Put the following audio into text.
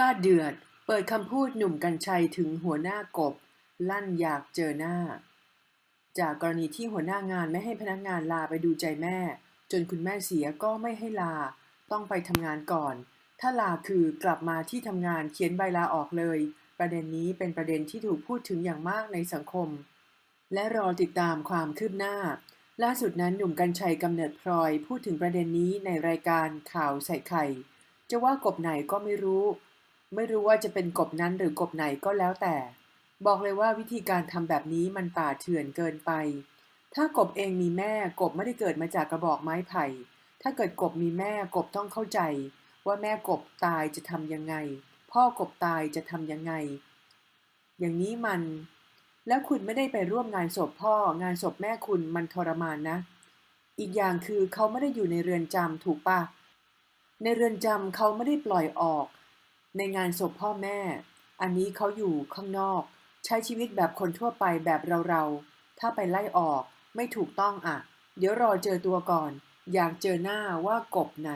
ฟาดเดือด เปิดคำพูดหนุ่มกัญชัยถึงหัวหน้ากบ ลั่นอยากเจอหน้า จากกรณีที่หัวหน้างานไม่ให้พนักงานลาไปดูใจแม่ จนคุณแม่เสียก็ไม่ให้ลา ต้องไปทำงานก่อน ถ้าลาคือกลับมาที่ทำงานเขียนใบลาออกเลย ประเด็นนี้เป็นประเด็นที่ถูกพูดถึงอย่างมากในสังคม และรอติดตามความคืบหน้า ล่าสุดนั้นหนุ่มกัญชัยกำเนิดพลอยพูดถึงประเด็นนี้ในรายการข่าวใส่ไข่จะว่ากบไหนก็ไม่รู้ ไม่รู้ว่าจะเป็นกบนั้นหรือกบไหนก็แล้วแต่ บอกเลยว่าวิธีการทำแบบนี้มันป่าเถื่อนเกินไป ถ้ากบเองมีแม่กบไม่ได้เกิดมาจากกระบอกไม้ไผ่ ถ้าเกิดกบมีแม่กบต้องเข้าใจ ว่าแม่กบตายจะทำยังไง พ่อกบตายจะทำยังไง อย่างนี้มัน แล้วคุณไม่ได้ไปร่วมงานศพพ่องานศพแม่คุณมันทรมานนะ อีกอย่างคือเขาไม่ได้อยู่ในเรือนจำถูกปะในเรือนจำเขาไม่ได้ปล่อยออก ในงานศพพ่อแม่ อันนี้เขาอยู่ข้างนอก ใช้ชีวิตแบบคนทั่วไปแบบเราๆ ถ้าไปไล่ออกไม่ถูกต้องอะ เดี๋ยวรอเจอตัวก่อน อยากเจอหน้าว่ากบไหน